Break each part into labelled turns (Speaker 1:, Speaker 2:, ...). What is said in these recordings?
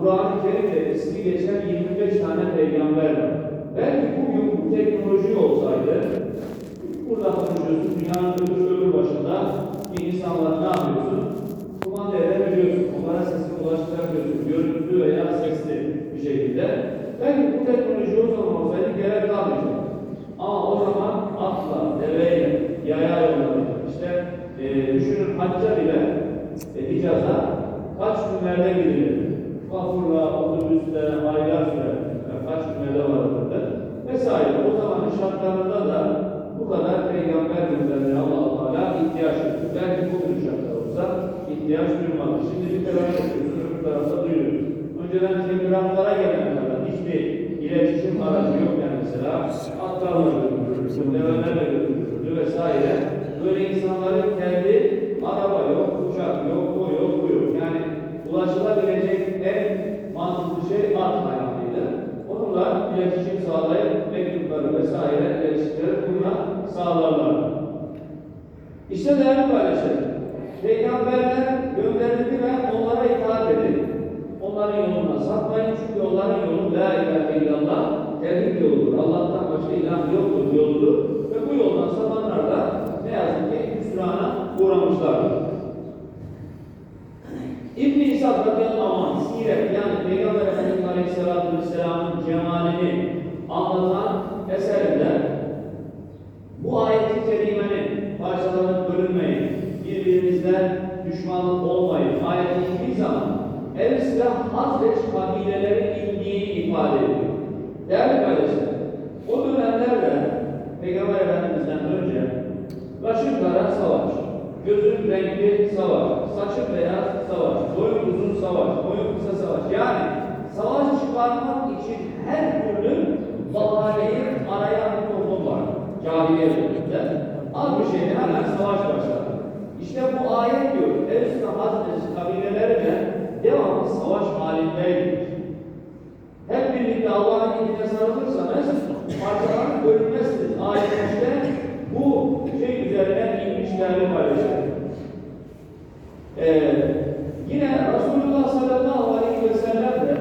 Speaker 1: Kur'an-ı Kerim'de ismi geçen 25 tane peygamber var. Belki bugün bu teknoloji olsaydı, burada konuşuyorsun, dünyanın öbür öbür başında bir insanlar ne yapıyorsun? Kumanda edebiliyorsun, onlara sesini ulaştırabiliyorsun, görüntülü veya sesli bir şekilde. Belki bu teknoloji o zaman olsaydı gerek kalmayacak. Ama o zaman atla, deveyle, yaya yollarıyla, işte e, düşünün hacca bile, e, Hicaz'a kaç günlerde gidilir? Vapurla, otobüsle, aylar sürer, yani kaç günlerde varılırdı vesaire. O zamanın şartlarında da bu kadar peygamber göndermeye Allah-u Teala ihtiyaç duydu. Belki bugün şartlar olsa ihtiyaç duymadı. Şimdi bir tarafta duyuyorsun, öbür tarafta duyuyoruz. Önceden telgraflara gelene kadar hiçbir iletişim aracı yok yani mesela atlarla götürülürdü, develerle götürülürdü vesaire. Böyle insanların kendi araba yok, uçak yok, o yok, bu yok. Yani ulaşılabilecek en mantıklı şey at hayatıydı. Onunla iletişim sağlayıp mektupları vesaire iletişimleri bununla sağlarlar. İşte değerli kardeşlerim, peygamberler gönderildi ve onlara itaat edin. Onların yoluna sapmayın çünkü onların yolu la ilahe illallah tevhid yoludur. Allah'tan başka ilah yoktur yoludur. Ve bu yoldan sapanlar da ne yazık ki hüsrana uğramışlardır. İbn-i İsa radıyallahu anh siret yani Peygamber Efendimiz Aleyhisselatü Vesselam'ın cemalini anlatan eserinde bu ayet-i kerimenin parçalanıp bölünmeyin, birbirimizle düşmanlık olmayın ayeti indiği zaman Evs ve Hazreç kabileleri indiğini ifade ediyor. Değerli kardeşler, o dönemlerde Peygamber Efendimiz'den önce başın kara savaş, gözün renkli savaş, saçın beyaz savaş, boyun uzun savaş, boyun kısa savaş. Yani savaş çıkarmak için her türlü bahaneyi arayan bir toplum var. Cahiliye döneminde. Az bir şeyde hemen savaş başladı. İşte bu ayet diyor, Evs ve Hazreç kabileleriyle devamlı savaş halindeydi. Hep birlikte Allah'ın dinine sarılırsanız parçalanıp bölünmezsiniz. Ayet işte bu şey üzerinden inmiş değerli kardeşlerim. Ee, yine Resulullah sallallahu aleyhi ve sellem de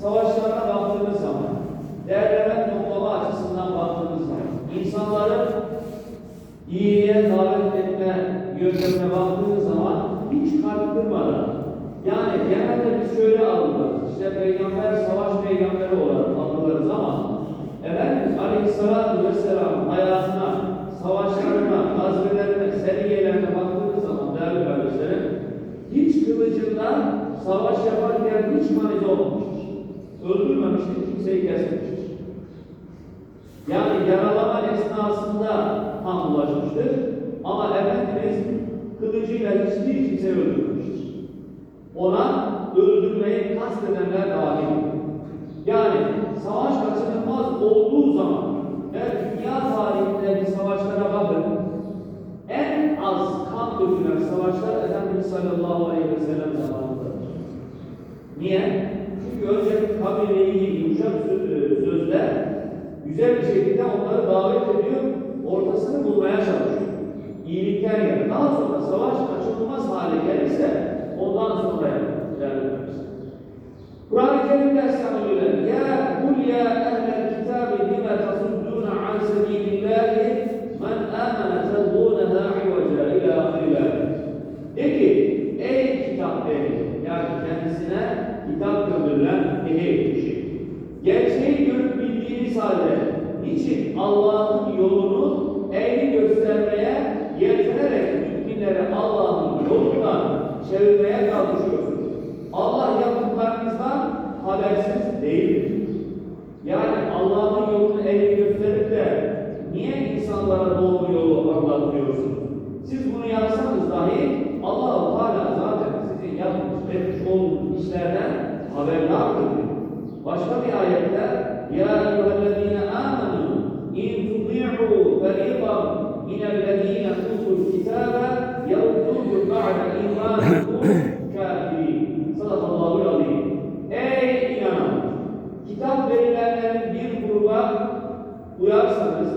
Speaker 1: savaşlarına baktığınız zaman, değerleme toplama açısından baktığınız zaman, insanların iyiliğe davet etme yöntemine baktığınız zaman hiç kalp yani genelde biz şöyle algılarız, işte peygamber savaş peygamberi olarak algılarız ama Efendimiz Aleyhisselatü Vesselam hayatına, savaşlarına, gazvelerine, seriyelerine baktığınız zaman değerli kardeşlerim, hiç kılıcından savaş yaparken hiç manize olmamıştır. Öldürmemiştir, kimseyi kesmemiştir. Yani yaralama esnasında tam ulaşmıştır. Ama Efendimiz kılıcıyla hiçbir kimse öldürmemiştir. Ona öldürmeyi kastedenler dahil. Yani savaş kaçınılmaz olduğu zaman eğer dünya tarihinde bir savaşlara bakın en az kan dökülen savaşlar Efendimiz sallallahu aleyhi ve sellem zamanındadır. Niye? Çünkü önce kabileyi yumuşak sö- sözle güzel bir şekilde onları davet ediyor, ortasını bulmaya çalışıyor. İyilikten yana. Daha sonra savaş kaçınılmaz hale gelirse ondan sonra ilerliyoruz. Kur'an-ı Kerim'de estağfirullah. Ya kul ya uyarsanız,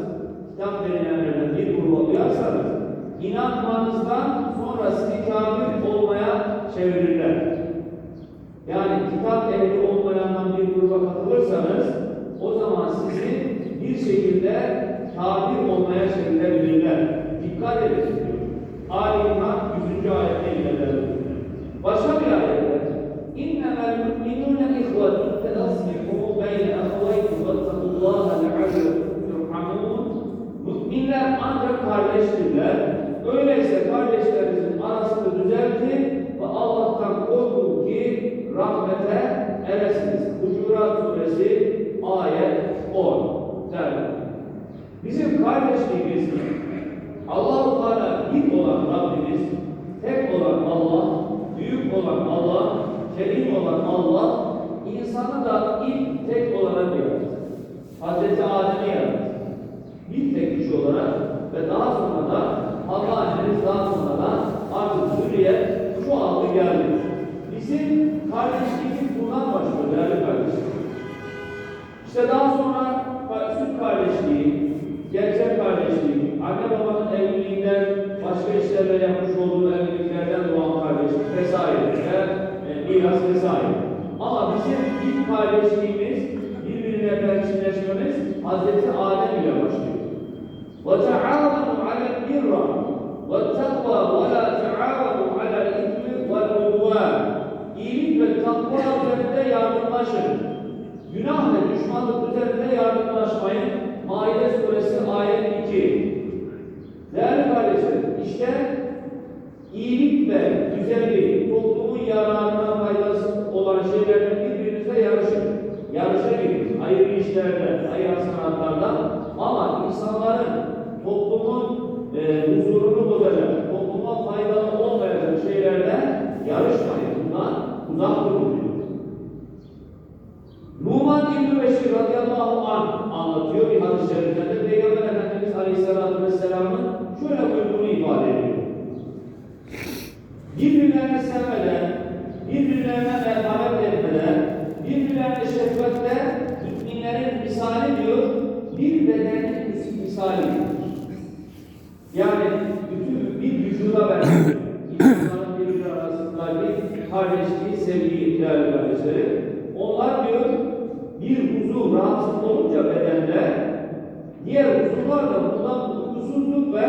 Speaker 1: kitap verilenlerden bir gruba uyarsanız, inanmanızdan sonra sizi kafir olmaya çevirirler. Yani kitap ehli olmayandan bir gruba katılırsanız o zaman sizi bir şekilde kafir olmaya çevirebilirler. Dikkat edin diyor. Ali İmran 100. ayette ilerler. Başka bir ayette İnnemel mü'minûne ihvetun feaslihu beyne Allah-u Teala bir olan Rabbimiz, tek olan Allah, büyük olan Allah, kerim olan Allah, insanı da ilk tek olarak yarattı. Hazreti Adem'i yarattı. Bir tek kişi olarak ve daha sonra da Allah Efendimiz daha sonra da artık Suriye şu aldı geldi. Bizim kardeşliğimiz bundan başlıyor değerli kardeşim. İşte daha sonra süt kardeşliği, gerçek kardeşliği, anne babanın evliliğinden başka işlerle yapmış olduğu evliliklerden doğan kardeşlik vesaire ve e, miras vesaire. Ama bizim ilk kardeşliğimiz, birbirine perçinleşmemiz Hazreti Adem ile başlıyor. وَتَعَاوَنُوا عَلَى الْبِرَّ وَالتَّقْوَى وَلَا تَعَاوَنُوا عَلَى الْإِثْمِ وَالْعُدْوَانِ İyilik ve takva üzerinde yardımlaşın. Günah ve düşmanlık üzerinde hayır sanatlarda ama insanların toplumun e, huzurunu bozacak, topluma faydalı olmayacak şeylerden yarışmayın. Bundan uzak durun diyor. Numan İbn-i Beşir radıyallahu anh anlatıyor bir hadis-i şerifinde. Peygamber Efendimiz Aleyhisselatü Vesselam'ın şöyle buyurduğunu ifade ediyor. Birbirlerini sevmeden, birbirlerine merhamet etmeden, birbirlerine şefkatle müminlerin misali diyor, bir bedenin misali. Yani bütün bir vücuda benziyor. İnsanların birbiri arasındaki kardeşliği, sevgiyi değerli kardeşlerim. Onlar diyor bir huzur rahatsız olunca bedende diğer huzurlar da bundan uykusuzluk ve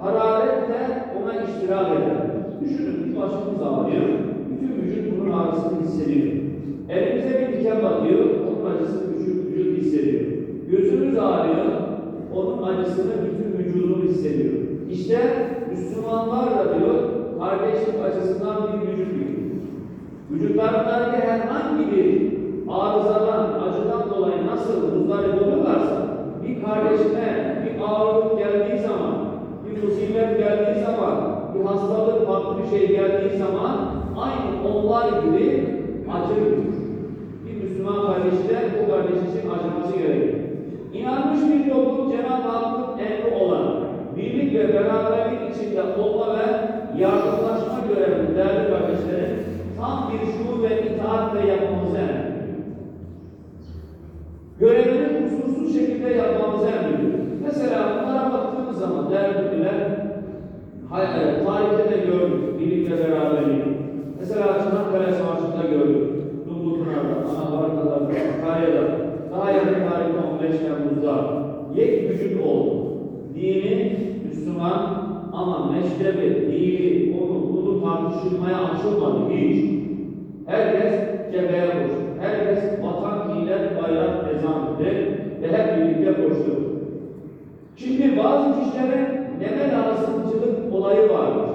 Speaker 1: hararetle ona iştirak eder. Düşünün başımız ağrıyor. Bütün vücut bunun ağrısını hissediyor. Elimize bir diken batıyor, onun acısını vücut, vücut hissediyor. Gözümüz ağrıyor, onun acısını bütün vücudum hissediyor. İşte Müslümanlar da diyor, kardeşlik açısından bir vücut gibi. Vücutlarındaki herhangi bir arızadan, acıdan dolayı nasıl muzdarip olurlarsa, bir kardeşine bir ağırlık geldiği zaman, bir musibet geldiği zaman, bir hastalık, farklı bir şey geldiği zaman, aynı onlar gibi acır Bir Müslüman kardeşi de bu kardeş için acıması gerekir. İnanmış bir toplum Cenab-ı Hakk'ın emri olan birlik ve beraberlik içinde olma ve yardımlaşma görevini değerli kardeşlerim tam bir şuur ve itaatle yapmamızı emrediyor. Görevini kusursuz şekilde yapmamızı emrediyor. Mesela bunlara baktığımız zaman değerli bilgiler hay- tarihte de gördük birlik ve beraberlik. Mesela Çanakkale Savaşı'nda gördük. Dumlupınar'da, Anabarakalar'da, Sakarya'da, daha yakın tarihte 15 Temmuz'da yek vücut oldu. Dini Müslüman ama meşrebi, dini, onu, bunu tartışılmaya açılmadı hiç. Herkes cepheye koştu. Herkes vatan, millet, bayrak, ezan dedi ve hep birlikte koştu. Şimdi bazı kişilerin neme lazımcılık olayı vardır.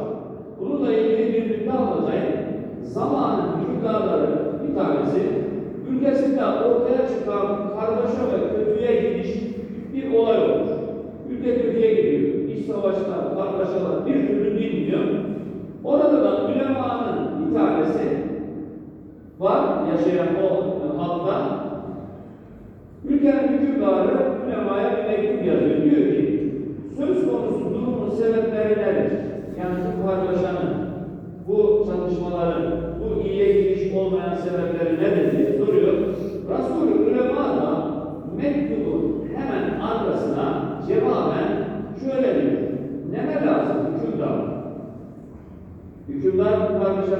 Speaker 1: Bununla ilgili bir bilgi anlatayım. Zamanın hükümdarları bir tanesi ülkesinde ortaya çıkan savaşlar, karmaşalar bir türlü bilmiyor. Orada da ulemanın bir tanesi var yaşayan o halkta. Ülkenin hükümdarı ulemaya bir mektup yazıyor. Diyor ki söz konusu durumun sebepleri nedir? Yani bu kargaşanın, bu çatışmaların, bu iyiye gidiş olmayan sebepleri nedir diye soruyor. Resulü Ulema da mektubun hemen arkasına cevaben şöyle diyor. Neme lazım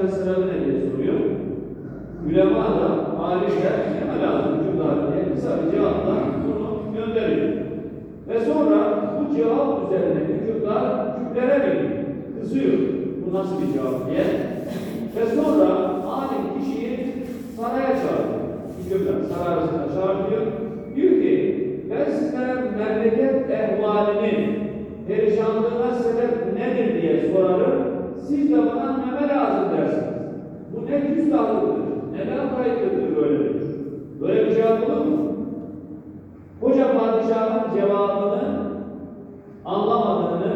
Speaker 1: hükümdar? Hükümdar bu kargaşanın sebebi ne diye soruyor. ulema da, alimler neme lazım hükümdar diye kısa bir bunu gönderiyor. Ve sonra bu cevap üzerine hükümdar küplere biniyor, kızıyor. Bu nasıl bir cevap diye. Ve sonra alim kişiyi saraya çağırıyor. Hükümdar saray arasında çağırıyor. Diyor ki ben sizlere memleket ehvalinin perişanlığına sebep nedir diye sorarım. Siz de bana neme lazım dersiniz. Bu ne küstahlıktır, ne lakaytlıktır böyle. Böyle bir cevap olur mu? Koca padişahın cevabını anlamadığını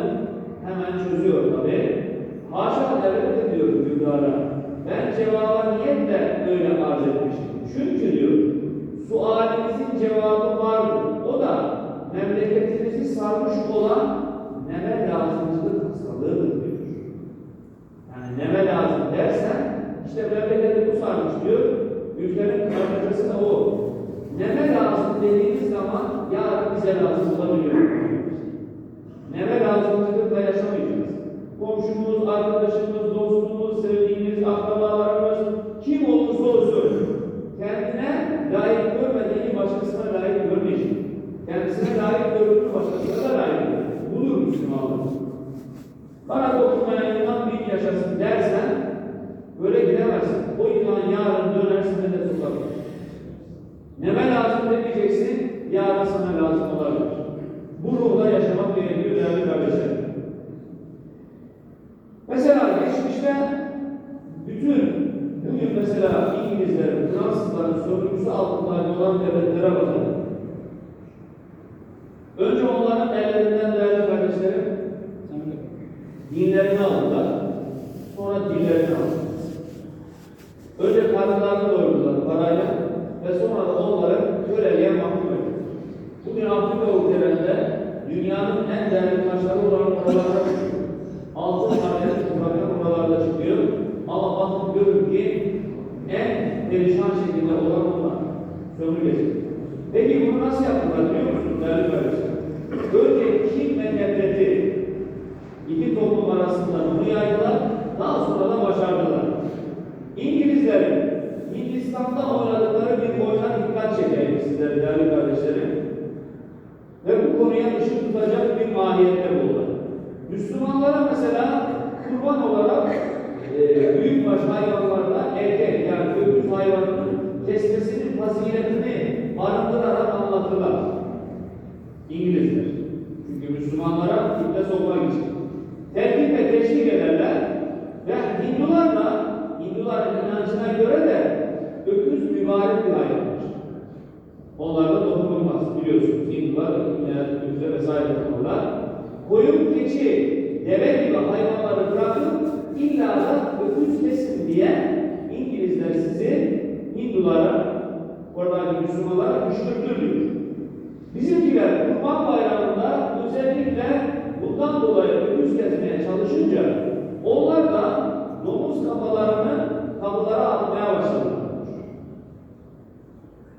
Speaker 1: hemen çözüyor tabi. Haşa devlet diyor hükümdara. Ben cevaba niyetle öyle arz etmiştim. Çünkü diyor, sualinizin cevabı vardı. O da memleketinizi sarmış olan neme lazımcılık hastalığıdır neme lazım dersen, işte memleketi bu sarmış diyor. Ülkenin karşıcısı da o. Neme lazım dediğiniz zaman yarın bize lazım olabiliyor. Neme lazımcılıkla yaşamayacağız. Komşumuz, arkadaşımız, dostumuz, sevdiğimiz, akrabalarımız kim olursa olsun kendine layık görmediğini başkasına layık görmeyecek. Kendisine layık gördüğünü başkasına da layık görecek. Budur Müslümanlık. Bana bin yaşasın dersen böyle gidemezsin. O yılan yarın dönersin de de tutabilir. Neme lazım demeyeceksin, yarın sana lazım olabilir. Bu ruhla yaşamak gerekiyor değerli kardeşlerim. Mesela geçmişte bütün bugün mesela İngilizlerin, Fransızların sömürüsü altında olan devletlere bakın. Önce onların ellerinden değerli kardeşlerim dinlerini aldılar. Sonra dillerini aldılar. Önce karnlarını doyurdular parayla ve sonra da onları köleliğe mahkum ettiler. Bugün Afrika ülkelerinde dünyanın en değerli taşları olan oralarda çıkıyor. Altın maden topraklar oralarda çıkıyor. Ama bakın görün ki en perişan şekilde olan onlar. Sömürgesi. Peki bunu nasıl yaptılar biliyor musunuz değerli kardeşler? Önce kin ve nefreti iki toplum arasında bunu yaydılar. Daha sonra da başardılar. İngilizlerin Hindistan'da oynadıkları bir oyuna dikkat çekeyim sizlere değerli kardeşlerim. Ve bu konuya ışık tutacak bir mahiyette buldular. Müslümanlara mesela kurban olarak e, büyükbaş hayvanlarda erkek yani öküz hayvanının kesmesinin faziletini barındırarak anlatırlar. İngilizler. Çünkü Müslümanlara kitle sokmak için. Terkip ve teşvik ederler ve Hindular da Hinduların inancına göre de öküz mübarek bir hayvandır. Onlarda dokunulmaz biliyorsunuz. Hindular öküze vesaire dokunurlar. Koyun, keçi, deve gibi hayvanları bırakıp illa da öküz kesin diye İngilizler sizi Hindulara, Müslümanlara kışkırtır Bizimkiler Kurban Bayramı'nda özellikle bundan dolayı öküz kesmeye çalışınca onlar da domuz kafalarını kapılara atmaya başladılar.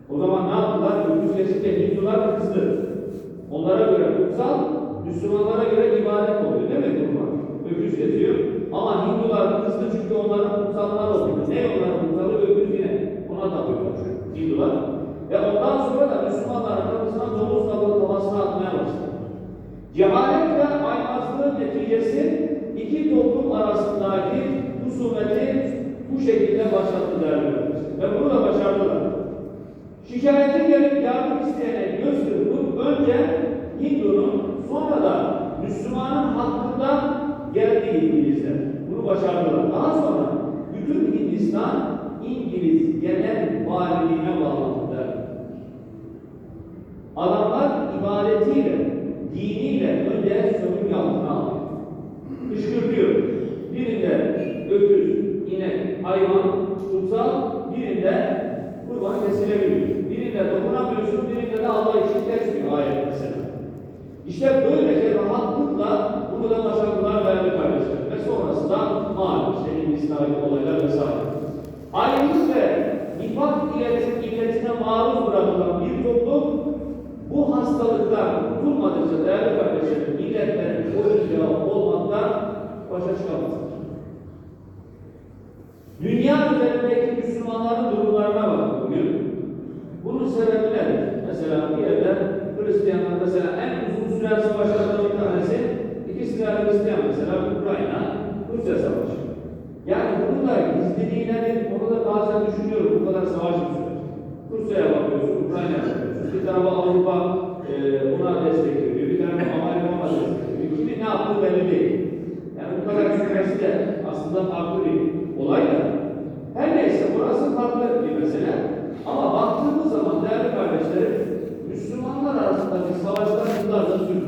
Speaker 1: O zaman ne yaptılar? Öküz kesince Hindular kızdı. Onlara göre kutsal, Müslümanlara göre ibadet oluyor değil mi kurban? Öküz kesiyor. Ama Hindular kızdı çünkü onların kutsallar oluyor. Ne onların kutsalı? Öküz yine. Ona tapıyorlar Hindular. Ve ondan sonra da Müslümanların kapısına domuz kafalı kafasına atmaya başladı. Cehalet ve aymazlığın neticesi iki toplum arasındaki husumeti bu şekilde başlattı kardeşler. Ve bunu da başardılar. Şikayetin gelip yardım isteyene göz kırpıp önce Hindu'nun sonra da Müslümanın hakkından geldiği İngilizler. Bunu başardılar. Daha sonra bütün Hindistan İngiliz genel valiliğine bağlandı. Adamlar ibadetiyle, diniyle önce sömürge altına alıyor. Kışkırtıyor. Birinde öküz, inek, hayvan, kutsal, birinde kurban kesilebiliyor. Birinde dokunamıyorsun, birinde de Allah için kesmiyor ayet mesela. İşte böylece rahatlıkla bunu da başardılar değerli kardeşler. Ve sonrasında malum işte Hindistan'daki olaylar vesaire. Ayrılık ve nifak illet, illetine maruz bırakılan bir toplum bu hastalıktan kurtulmadıkça değerli kardeşlerim milletlerin oyuncağı olmaktan başa çıkamazlar. Dünya üzerindeki Müslüman Müslümanların durumlarına bakın. Bunun sebebi nedir? Mesela bir yerde Hristiyanlar mesela en uzun süren savaşlardan bir tanesi ikisi de Hristiyan mesela Ukrayna, Rusya savaşı. Yani bunu da gizliliği nedir? Onu da bazen düşünüyorum. Bu kadar savaş mı? Rusya'ya bakıyorsun, Ukrayna'ya bakıyorsun. Bir tarafa Avrupa e, ona destek veriyor, bir tarafa Amerika ona destek veriyor. Kimin ne yaptığı belli değil. Yani bu kadar süresi de aslında farklı bir olay da. Her neyse burası farklı bir mesele. Ama baktığımız zaman değerli kardeşlerim, Müslümanlar arasındaki savaşlar yıllardır sürdü.